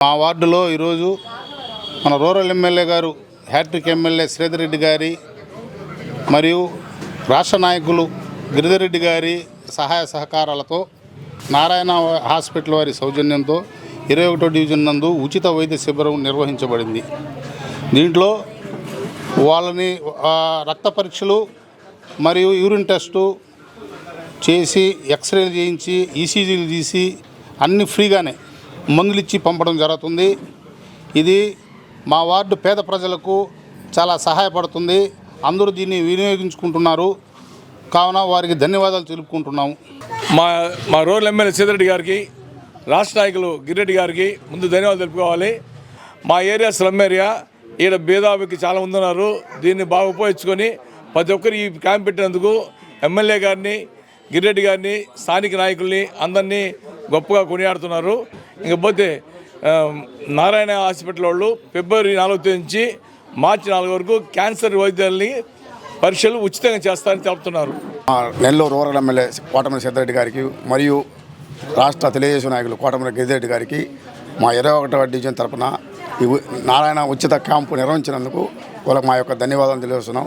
మా వార్డులో ఈరోజు మన రూరల్ ఎమ్మెల్యే గారు hat trick MLA Sridhar Reddy గారి మరియు రాష్ట్ర నాయకులు గిరిధర్ రెడ్డి గారి సహాయ సహకారాలతో నారాయణ హాస్పిటల్ వారి సౌజన్యంతో ఇరవై ఒకటో డివిజన్ నందు ఉచిత వైద్య శిబిరం నిర్వహించబడింది. దీంట్లో వాళ్ళని రక్త పరీక్షలు మరియు యూరిన్ టెస్టు చేసి ఎక్స్రేలు చేయించి ఈసీజీలు తీసి అన్ని ఫ్రీగానే మందులు ఇచ్చి పంపడం జరుగుతుంది. ఇది మా వార్డు పేద ప్రజలకు చాలా సహాయపడుతుంది. అందరూ దీన్ని వినియోగించుకుంటున్నారు. కావున వారికి ధన్యవాదాలు తెలుపుకుంటున్నాము. మా మా రూరల్ ఎమ్మెల్యే సీతారెడ్డి గారికి రాష్ట్ర నాయకులు గిరిరెడ్డి గారికి ముందు ధన్యవాదాలు తెలుపుకోవాలి. మా ఏరియా స్లమ్ ఏరియా ఈడ భేదాభికి చాలా ఉందన్నారు దీన్ని బాగా ఉపయోగించుకొని ప్రతి ఒక్కరు ఈ క్యాంప్ పెట్టినందుకు ఎమ్మెల్యే గారిని గిరిరెడ్డి గారిని స్థానిక నాయకుల్ని అందరినీ గొప్పగా కొనియాడుతున్నారు. ఇంకపోతే నారాయణ హాస్పిటల్ వాళ్ళు ఫిబ్రవరి నాలుగో తేదీ నుంచి మార్చి నాలుగు వరకు క్యాన్సర్ వైద్యాలని పరీక్షలు ఉచితంగా చేస్తారని తెలుపుతున్నారు నెల్లూరు రూరల్ ఎమ్మెల్యే కోటమని సిద్ధారెడ్డి గారికి మరియు రాష్ట్ర తెలుగుదేశం నాయకులు కోటమిల్లి గిరిరెడ్డి గారికి మా ఇరవై ఒకటవ డివిజన్ తరపున ఈ నారాయణ ఉచిత క్యాంపు నిర్వహించినందుకు వాళ్ళకి మా యొక్క ధన్యవాదాలు తెలియజేస్తున్నాం.